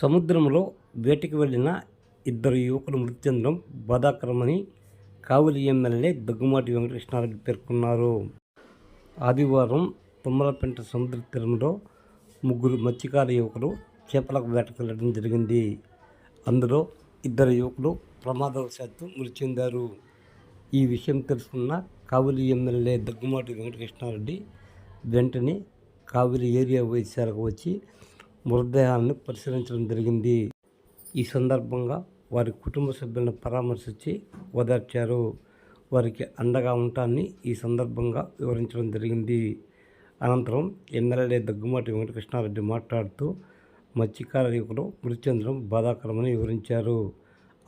సముద్రంలో వేటకి వెళ్ళిన ఇద్దరు యువకులు మృతి చెందడం బాధాకరమని కావలి ఎమ్మెల్యే దగ్గుమాటి వెంకటకృష్ణారెడ్డి పేర్కొన్నారు. ఆదివారం తుమ్మలపెంట సముద్ర తీరంలో ముగ్గురు మత్స్యకార యువకులు చేపలకు వేటకు వెళ్ళడం జరిగింది. అందులో ఇద్దరు యువకులు ప్రమాదవశాత్తు మృతి చెందారు. ఈ విషయం తెలుసుకున్న కావలి ఎమ్మెల్యే దగ్గుమాటి వెంకటకృష్ణారెడ్డి వెంటనే కావలి ఏరియా వైద్యశాలకు వచ్చి మృతదేహాలను పరిశీలించడం జరిగింది. ఈ సందర్భంగా వారి కుటుంబ సభ్యులను పరామర్శించి ఓదార్చారు. వారికి అండగా ఉంటాన్ని ఈ సందర్భంగా వివరించడం జరిగింది. అనంతరం ఎమ్మెల్యే దగ్గుమాటి వెంకటకృష్ణారెడ్డి మాట్లాడుతూ మత్స్యకార యువకులు మృతి చెందడం బాధాకరమని వివరించారు.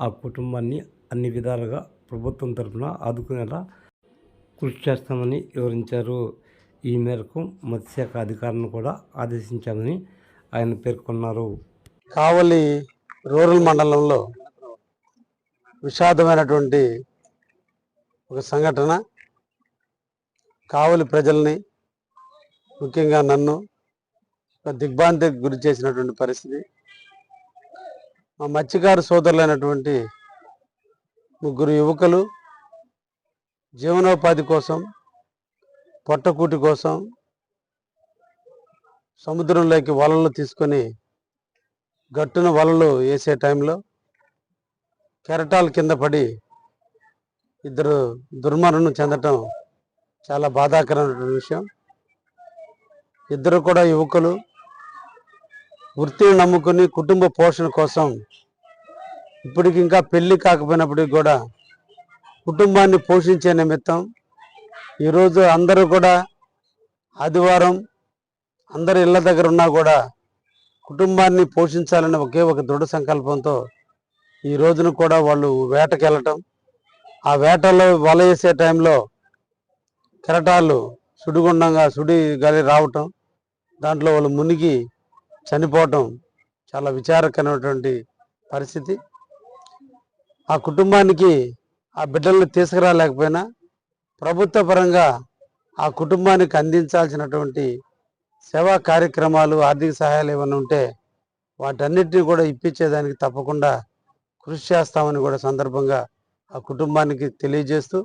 ఆ కుటుంబాన్ని అన్ని విధాలుగా ప్రభుత్వం తరఫున ఆదుకునేలా కృషి చేస్తామని వివరించారు. ఈ మేరకు మత్స్యశాఖ అధికారులను కూడా ఆదేశించామని ఆయన పేర్కొన్నారు. కావలి రూరల్ మండలంలో విషాదమైనటువంటి ఒక సంఘటన. కావలి ప్రజల్ని ముఖ్యంగా నన్ను ఒక దిగ్భ్రాంతికి గురి చేసినటువంటి పరిస్థితి. మా మత్స్యకారు సోదరులైనటువంటి ముగ్గురు యువకులు జీవనోపాధి కోసం పొట్టకూటి కోసం సముద్రంలోకి వలలు తీసుకొని గట్టున వలలు వేసే టైంలో కెరటాల కింద పడి ఇద్దరు దుర్మరణం చెందటం చాలా బాధాకరమైన విషయం. ఇద్దరు కూడా యువకులు వృత్తిని నమ్ముకుని కుటుంబ పోషణ కోసం ఇప్పటికి ఇంకా పెళ్ళి కాకపోయినప్పటికి కూడా కుటుంబాన్ని పోషించే నిమిత్తం ఈరోజు అందరూ కూడా ఆదివారం అందరు ఇళ్ళ దగ్గర ఉన్నా కూడా కుటుంబాన్ని పోషించాలనే ఒకే ఒక దృఢ సంకల్పంతో ఈ రోజున కూడా వాళ్ళు వేటకి వెళ్ళటం ఆ వేటలో వల వేసే టైంలో కెరటాలు సుడిగుండంగా సుడి గాలి రావటం దాంట్లో వాళ్ళు మునిగి చనిపోవటం చాలా విచారకరమైనటువంటి పరిస్థితి. ఆ కుటుంబానికి ఆ బిడ్డలను తీసుకురాలేకపోయినా ప్రభుత్వ పరంగా ఆ కుటుంబానికి అందించాల్సినటువంటి సేవా కార్యక్రమాలు ఆర్థిక సహాయాలు ఏమైనా ఉంటే వాటన్నిటిని కూడా ఇప్పించేదానికి తప్పకుండా కృషి చేస్తామని కూడా సందర్భంగా ఆ కుటుంబానికి తెలియజేస్తూ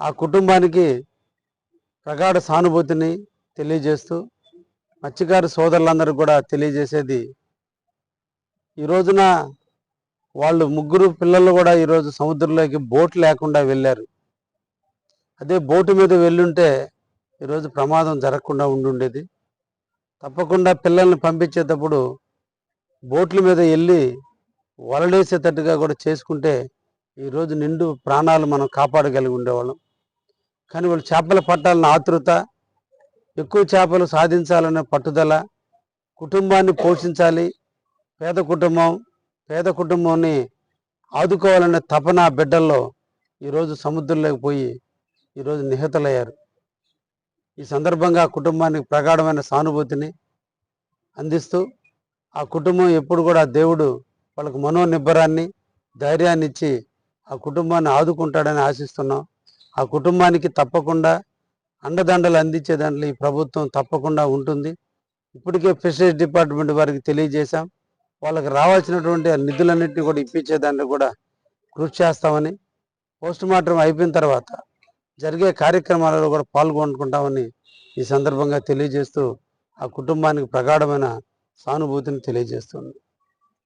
ఆ కుటుంబానికి ప్రగాఢ సానుభూతిని తెలియజేస్తూ మత్స్యకారు సోదరులందరూ కూడా తెలియజేసేది ఈ రోజున వాళ్ళు ముగ్గురు పిల్లలు కూడా ఈరోజు సముద్రంలోకి బోట్ లేకుండా వెళ్ళారు. అదే బోటు మీద వెళ్ళుంటే ఈరోజు ప్రమాదం జరగకుండా ఉండుండేది. తప్పకుండా పిల్లల్ని పంపించేటప్పుడు బోట్ల మీద వెళ్ళి వలలేసేటట్టుగా కూడా చేసుకుంటే ఈరోజు నిండు ప్రాణాలు మనం కాపాడగలిగి ఉండేవాళ్ళం. కానీ వాళ్ళు చేపలు పట్టాలన్న ఆతృత ఎక్కువ చేపలు సాధించాలనే పట్టుదల కుటుంబాన్ని పోషించాలి పేద కుటుంబం పేద కుటుంబాన్ని ఆదుకోవాలనే తపన బిడ్డల్లో ఈరోజు సముద్రంలోకి పోయి ఈరోజు నిహతలయ్యారు. ఈ సందర్భంగా కుటుంబానికి ప్రగాఢమైన సానుభూతిని అందిస్తూ ఆ కుటుంబం ఎప్పుడు కూడా దేవుడు వాళ్ళకు మనోనిబ్బరాన్ని ధైర్యాన్ని ఇచ్చి ఆ కుటుంబాన్ని ఆదుకుంటాడని ఆశిస్తున్నాం. ఆ కుటుంబానికి తప్పకుండా అండదండలు అందించే దాంట్లో ఈ ప్రభుత్వం తప్పకుండా ఉంటుంది. ఇప్పటికే ఫిషరీస్ డిపార్ట్మెంట్ వారికి తెలియజేశాం. వాళ్ళకి రావాల్సినటువంటి నిధులన్నింటినీ కూడా ఇప్పించే కూడా కృషి చేస్తామని. పోస్ట్ మార్టం అయిపోయిన తర్వాత జరిగే కార్యక్రమాలలో కూడా పాల్గొనుకుంటామని ఈ సందర్భంగా తెలియజేస్తూ ఆ కుటుంబానికి ప్రగాఢమైన సానుభూతిని తెలియజేస్తుంది